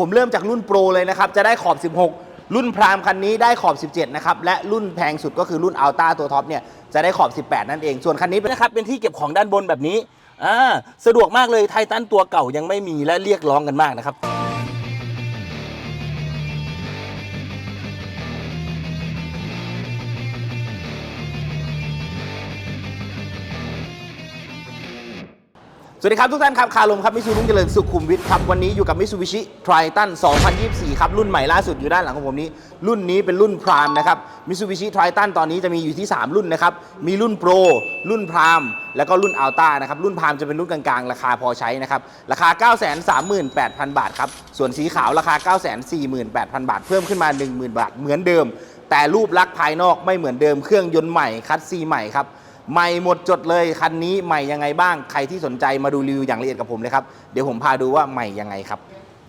ผมเริ่มจากรุ่นโปรเลยนะครับ จะได้ขอบ 16 รุ่นพรามคันนี้ได้ขอบ 17 นะครับ และรุ่นแพงสุดก็คือรุ่นอัลต้าตัวท็อปเนี่ยจะได้ขอบ 18 นั่นเอง ส่วนคันนี้เป็นนะครับเป็นที่เก็บของด้านบนแบบนี้อ่าสะดวกมากเลยไททันตัวเก่ายังไม่มีและเรียกร้องกันมากนะครับ สวัสดีครับทุกท่านครับคาลมครับมิซูรุ่งเจริญสุขุมวิทครับวันนี้อยู่กับมิซูบิชิไทรตัน2024 ครับรุ่นใหม่ล่าสุดอยู่ด้านหลังของผมนี้ รุ่นนี้เป็นรุ่นพรามนะครับมิซูบิชิไทรตันตอนนี้จะมีอยู่ที่ 3 รุ่นนะครับมีรุ่นโปรรุ่นพรามแล้วก็รุ่นอัลต้านะครับรุ่นพรามจะเป็นรุ่นกลางๆ ราคาพอใช้นะครับราคา 938,000 บาทครับส่วนสีขาวราคา 948,000 บาท เพิ่มขึ้นมา 10,000 บาท เหมือนเดิม แต่รูปลักษณ์ภายนอกไม่เหมือนเดิมเครื่องยนต์ใหม่คัสซีใหม่ครับ ใหม่หมดจดเลยคันนี้ใหม่ยังไงบ้างใครที่สนใจมาดูรีวิวอย่างละเอียดกับผมเลยครับเดี๋ยวผมพาดูว่าใหม่ยังไงครับ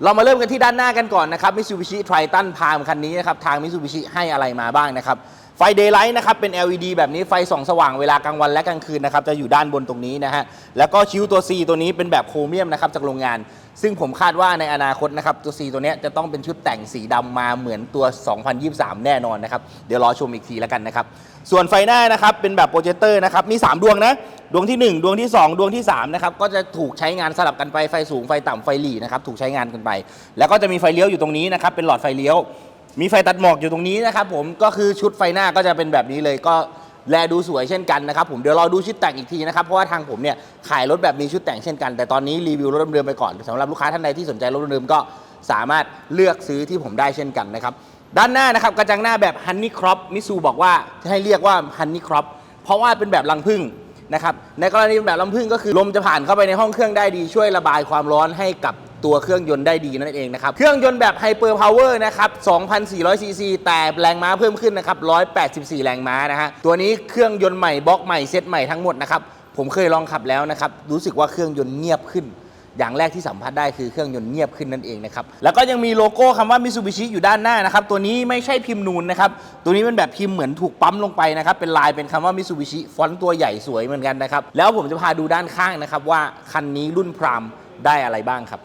เรามาเริ่มกันที่ด้านหน้ากันก่อนนะครับมิ t s u b i s h i Triton Prime คันนี้นะครับทางมิ t s u b i s h i ให้อะไรมาบ้างนะครับ ไฟ Daylight นะครับเป็น LED แบบนี้ไฟส่องสว่างเวลากลางวันและกลางคืนนะครับจะอยู่ด้านบนตรงนี้นะฮะแล้วก็คิ้วตัว C ตัวนี้เป็นแบบโครเมียมนะครับจากโรงงาน ซึ่งผมคาดว่าในอนาคตนะครับตัว C ตัวเนี้ยจะต้องเป็นชุดแต่งสีดำมาเหมือนตัว 2023 แน่นอนนะครับเดี๋ยวรอชมอีกทีแล้วกันนะครับส่วนไฟหน้านะครับเป็นแบบโปรเจคเตอร์นะครับมี 3 ดวงนะดวงที่ 1 ดวงที่ 2 ดวงที่3นะครับก็จะถูกใช้งานสลับกันไปไฟสูงไฟต่ำไฟหลีนะครับถูกใช้งานกันไป แล้วก็จะมีไฟเลี้ยวอยู่ตรงนี้นะครับเป็นหลอดไฟเลี้ยว มีไฟตัดหมอกอยู่ตรงนี้นะครับผมก็คือชุดไฟหน้าก็จะเป็นแบบนี้เลยก็แลดูสวยเช่นกันนะครับผมเดี๋ยวรอดูชุดแต่งอีกทีนะครับเพราะว่าทางผมเนี่ยขายรถแบบนี้ชุดแต่งเช่นกัน แต่ตอนนี้รีวิวรถเดิมๆไปก่อนสำหรับลูกค้าท่านใดที่สนใจรถเดิมก็สามารถเลือกซื้อที่ผมได้เช่นกันนะครับด้านหน้านะครับกระจังหน้าแบบฮันนี่ครอปมิซูบอกว่าให้เรียกว่าฮันนี่ครอปเพราะว่าเป็นแบบรังผึ้งนะครับในกรณีแบบลำพึ่งก็คือลมจะผ่านเข้าไปในห้องเครื่องได้ดีช่วยระบายความร้อนให้กับ ตัวเครื่องยนต์ได้ดีนั่นเองนะครับ เครื่องยนต์แบบไฮเปอร์พาวเวอร์นะครับ 2,400 ซีซี แต่แรงม้าเพิ่มขึ้นนะครับ 184 แรงม้านะฮะ ตัวนี้เครื่องยนต์ใหม่บล็อกใหม่เซตใหม่ทั้งหมดนะครับ ผมเคยลองขับแล้วนะครับ รู้สึกว่าเครื่องยนต์เงียบขึ้น อย่างแรกที่สัมผัสได้คือเครื่องยนต์เงียบขึ้นนั่นเองนะครับ แล้วก็ยังมีโลโก้คำว่า Mitsubishi อยู่ด้านหน้านะครับ ตัวนี้ไม่ใช่พิมพ์นูนนะครับ ตัวนี้เป็นแบบพิมพ์เหมือนถูกปั๊มลงไปนะครับ เป็นลายเป็นคำว่า Mitsubishi ฟอนต์ตัวใหญ่สวยเหมือนกันนะครับ แล้วผมจะพาดูด้านข้างนะครับว่าคันนี้รุ่นพรามได้อะไรบ้างครับ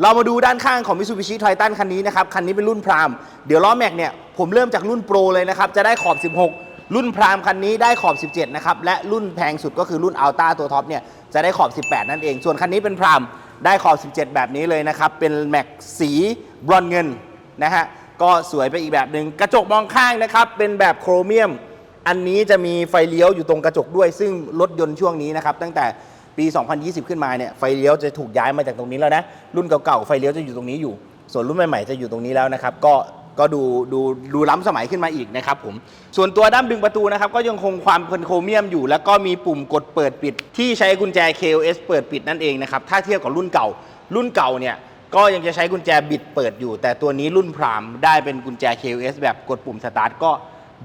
เรามาดูด้านข้างของ Mitsubishi Triton คันนี้นะครับ คันนี้เป็นรุ่นพรามเดี๋ยวล้อแม็กเนี่ยผมเริ่มจากรุ่นโปรเลยนะครับ จะได้ขอบ 16 รุ่นพรามคันนี้ได้ขอบ 17 นะครับ และรุ่นแพงสุดก็คือรุ่นอัลต้าตัวท็อปเนี่ยจะได้ขอบ 18 นั่นเอง ส่วนคันนี้เป็นพรามได้ขอบ 17 แบบนี้เลยนะครับ เป็นแม็กสีบรอนเงินนะฮะก็สวยไปอีกแบบหนึ่งกระจกมองข้างนะครับเป็นแบบโครเมียม อันนี้จะมีไฟเลี้ยวอยู่ตรงกระจกด้วย ซึ่งรถยนต์ช่วงนี้นะครับตั้งแต่ ปี 2020 ขึ้นมาเนี่ยไฟเลี้ยวจะถูกย้ายมาจากตรงนี้แล้วนะรุ่นเก่าๆไฟเลี้ยวจะอยู่ตรงนี้อยู่ ส่วนรุ่นใหม่ๆจะอยู่ตรงนี้แล้วนะครับ ก็ก็ดูดูดูล้ำสมัยขึ้นมาอีกนะครับผมส่วนตัวด้ามดึงประตูนะครับ ก็ยังคงความเป็นโครเมียมอยู่ แล้วก็มีปุ่มกดเปิดปิด ที่ใช้กุญแจ KOS เปิดปิดนั่นเองนะครับถ้าเทียบกับรุ่นเก่า รุ่นเก่าเนี่ยก็ยังจะใช้กุญแจบิดเปิดอยู่ แต่ตัวนี้รุ่นพรามได้เป็นกุญแจ KOS แบบกดปุ่มสตาร์ทก็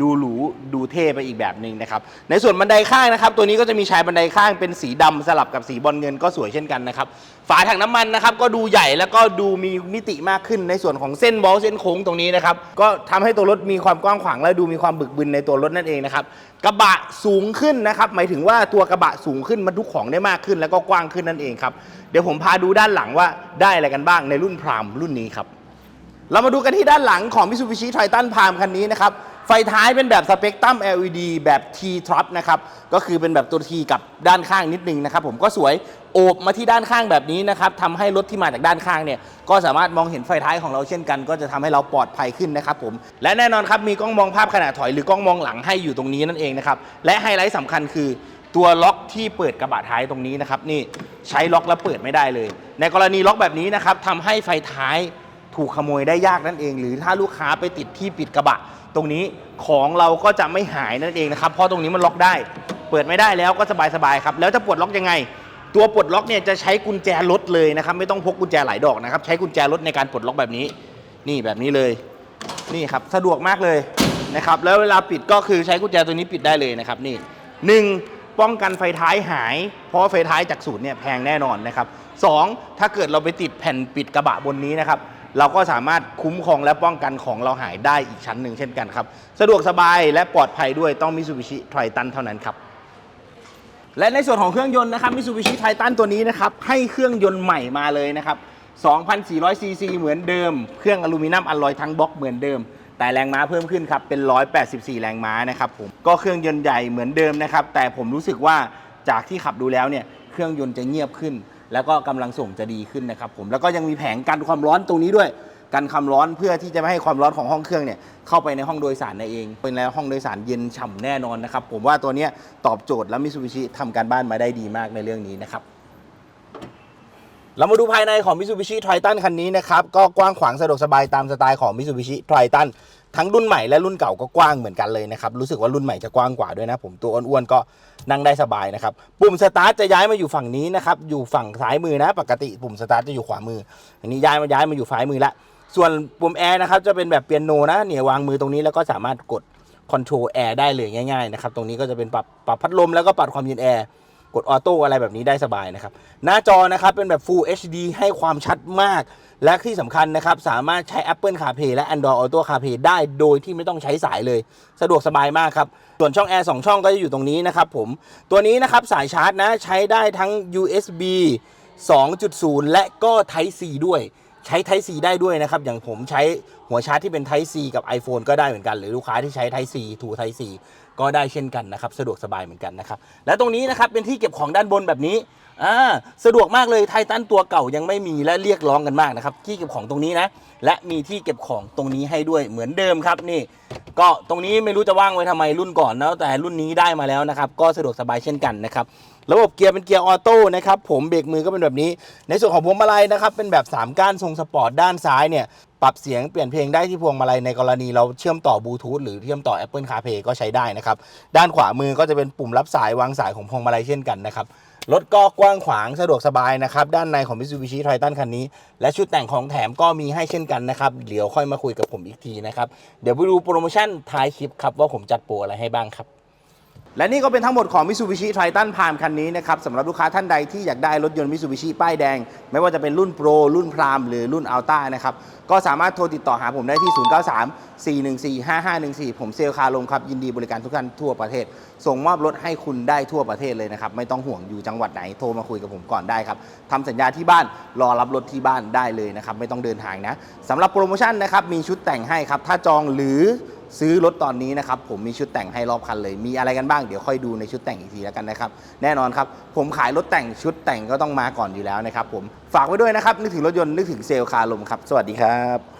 ดูหรูดูเท่ไปอีกแบบหนึ่งนะครับ ในส่วนบันไดข้างนะครับ ตัวนี้ก็จะมีชายบันไดข้างเป็นสีดำสลับกับสีบอลเงินก็สวยเช่นกันนะครับฝาถังน้ำมันนะครับก็ดูใหญ่แล้วก็ดูมีมิติมากขึ้นในส่วนของเส้นบอลเส้นโค้งตรงนี้นะครับก็ทำให้ตัวรถมีความกว้างขวางและดูมีความบึกบึนในตัวรถนั่นเองนะครับกระบะสูงขึ้นนะครับหมายถึงว่าตัวกระบะสูงขึ้นบรรทุกของได้มากขึ้น แล้วก็กว้างขึ้นนั่นเองครับเดี๋ยวผมพาดูด้านหลังว่าได้อะไรกันบ้างในรุ่นพรามรุ่นนี้ครับเรามาดูกันที่ด้านหลังของ Mitsubishi Triton Prime คันนี้นะครับ ไฟท้ายเป็นแบบสเปกตรัม LED แบบ T Trop นะครับก็คือเป็นแบบตัว T กับด้านข้างนิดนึงนะครับผมก็สวยโอบมาที่ด้านข้างแบบนี้นะครับทำให้รถที่มาจากด้านข้างเนี่ยก็สามารถมองเห็นไฟท้ายของเราเช่นกัน ก็จะทำให้เราปลอดภัยขึ้นนะครับผมและแน่นอนครับมีกล้องมองภาพขณะถอยหรือกล้องมองหลังให้อยู่ตรงนี้นั่นเองนะครับและไฮไลท์สำคัญคือตัวล็อกที่เปิดกระบะท้ายตรงนี้นะครับนี่ใช้ล็อกแล้วเปิดไม่ได้เลย ในกรณีล็อกแบบนี้นะครับทำให้ไฟท้าย ถูกขโมยได้ยากนั่นเอง หรือถ้าลูกค้าไปติดที่ปิดกระบะ ตรงนี้ของเราก็จะไม่หายนั่นเองนะครับเพราะตรงนี้มันล็อกได้ เปิดไม่ได้แล้วก็สบายๆครับแล้วจะปลดล็อกยังไง ตัวปลดล็อกเนี่ยจะใช้กุญแจรถเลยนะครับไม่ต้องพกกุญแจหลายดอกนะครับใช้กุญแจรถในการปลดล็อกแบบนี้ นี่แบบนี้เลยนี่ครับสะดวกมากเลยนะครับแล้วเวลาปิดก็คือใช้กุญแจตัวนี้ปิดได้เลยนะครับนี่หนึ่งป้องกันไฟท้ายหาย เพราะไฟท้ายจากศูนย์เนี่ยแพงแน่นอนนะครับสองถ้าเกิดเราไปติดแผ่นปิดกระบะบนนี้นะครับ เราก็สามารถคุ้มครองและป้องกันของเราหายได้อีกชั้นหนึ่งเช่นกันครับ สะดวกสบายและปลอดภัยด้วยต้องมิ t ูบิชิไทตันเท่านั้นครับและในส่วนของเครื่องยนต์นะครับ Mitsubishi Triton ตัวนี้นะครับให้เครื่องยนต์ใหม่มาเลยนะครับ2,400ซีซีเหมือนเดิม เครื่องอลูมิเนียมอลลอยทั้งบล็อกเหมือนเดิม แต่แรงม้าเพิ่มขึ้นครับเป็น 184 แรงม้านะครับผมก็เครื่องยนต์ใหญ่เหมือนเดิมนะครับแต่ผมรู้สึกว่าจากที่ขับดูแล้วเนี่ยเครื่องยนต์จะเงียบขึ้น แล้วก็กำลังส่งจะดีขึ้นนะครับผมแล้วก็ยังมีแผงกันความร้อนตรงนี้ด้วยกันความร้อนเพื่อที่จะไม่ให้ความร้อนของห้องเครื่องเนี่ยเข้าไปในห้องโดยสารนั่นเอง เป็นแล้วห้องโดยสารเย็นฉ่ำแน่นอนนะครับผมว่าตัวนี้ตอบโจทย์และมิ t ูบิชิทำการบ้านมาได้ดีมากในเรื่องนี้นะครับเรามาดูภายในของ Mitsubishi Triton คันนี้นะครับ ก็กว้างขวางสะดวกสบายตามสไตล์ของ Mitsubishi Triton ทั้งรุ่นใหม่และรุ่นเก่าก็กว้างเหมือนกันเลยนะครับรู้สึกว่ารุ่นใหม่จะกว้างกว่าด้วยนะผมตัวอ้วนๆก็นั่งได้สบายนะครับปุ่มสตาร์ทจะย้ายมาอยู่ฝั่งนี้นะครับอยู่ฝั่งซ้ายมือนะปกติปุ่มสตาร์ทจะอยู่ขวามือ อันนี้ย้ายมาย้ายมาอยู่ซ้ายมือละส่วนปุ่มแอร์นะครับจะเป็นแบบเปียโนนะเนี่ยวางมือตรงนี้แล้วก็สามารถกดคอนโทรลแอร์ได้เลยง่ายๆนะครับตรงนี้ก็จะเป็นปรับปรับพัดลมแล้วก็ปรับความเย็นแอร์กดออโต้อะไรแบบนี้ได้สบายนะครับหน้าจอนะครับเป็นแบบ Full HD ให้ความชัดมาก และที่สำคัญนะครับ สามารถใช้ Apple CarPlay และ Android Auto CarPlay ได้โดยที่ไม่ต้องใช้สายเลย สะดวกสบายมากครับ ส่วนช่องแอร์2ช่องก็จะอยู่ตรงนี้นะครับผม ตัวนี้นะครับสายชาร์จนะใช้ได้ทั้ง USB 2.0 และก็ Type C ด้วย ใช้ Type C ได้ด้วยนะครับ อย่างผมใช้ หัวชาร์จที่เป็น Type C กับ iPhone ก็ได้เหมือนกัน หรือลูกค้าที่ใช้ Type C to Type C ก็ได้เช่นกันนะครับ สะดวกสบายเหมือนกันนะครับ และตรงนี้นะครับเป็นที่เก็บของด้านบนแบบนี้อ่าสะดวกมากเลยไททันตัวเก่ายังไม่มีและเรียกร้องกันมากนะครับที่เก็บของตรงนี้นะและมีที่เก็บของตรงนี้ให้ด้วยเหมือนเดิมครับนี่ ก็ตรงนี้ไม่รู้จะว่างไว้ทำไมรุ่นก่อนนะแต่รุ่นนี้ได้มาแล้วนะครับ ก็สะดวกสบายเช่นกันนะครับระบบเกียร์เป็นเกียร์ออโต้นะครับผมเบรกมือก็เป็นแบบนี้ ในส่วนของพวงมาลัยนะครับเป็นแบบ 3 ก้านทรงสปอร์ตด้านซ้ายเนี่ย ปรับเสียงเปลี่ยนเพลงได้ที่พวงมาลัยในกรณีเราเชื่อมต่อบลูทูธหรือเชื่อมต่อ Apple CarPlay ก็ใช้ได้นะครับ ด้านขวามือก็จะเป็นปุ่มรับสายวางสายของพวงมาลัยเช่นกันนะครับรถก็กว้างขวางสะดวกสบายนะครับ ด้านในของ Mitsubishi Triton คันนี้ และชุดแต่งของแถมก็มีให้เช่นกันนะครับ เดี๋ยวค่อยมาคุยกับผมอีกทีนะครับ เดี๋ยวไปดูโปรโมชั่นท้ายคลิปครับว่าผมจัดโปรอะไรให้บ้างครับ และนี่ก็เป็นทั้งหมดของ Mitsubishi Triton Prime คันนี้นะครับสำหรับลูกค้าท่านใดที่อยากได้รถยนต์ Mitsubishi ป้ายแดง ไม่ว่าจะเป็นรุ่น Pro รุ่น Prime หรือรุ่น Alta นะครับ ก็สามารถโทรติดต่อหาผมได้ที่ 093 414 5514 ผมเซลลคาลมครับ ยินดีบริการทุกท่านทั่วประเทศ ส่งมอบรถให้คุณได้ทั่วประเทศเลยนะครับ ไม่ต้องห่วงอยู่จังหวัดไหนโทรมาคุยกับผมก่อนได้ครับทำสัญญาที่บ้านรอรับรถที่บ้านได้เลยนะครับไม่ต้องเดินทางนะสำหรับโปรโมชั่นนะครับมีชุดแต่งให้ครับถ้าจองหรือ ซื้อรถตอนนี้นะครับผมมีชุดแต่งให้รอบคันเลย มีอะไรกันบ้างเดี๋ยวค่อยดูในชุดแต่งอีกทีแล้วกันนะครับแน่นอนครับผมขายรถแต่งชุดแต่งก็ต้องมาก่อนอยู่แล้วนะครับผมฝากไว้ด้วยนะครับนึกถึงรถยนต์นึกถึงเซลล์คาร์ลมครับสวัสดีครับ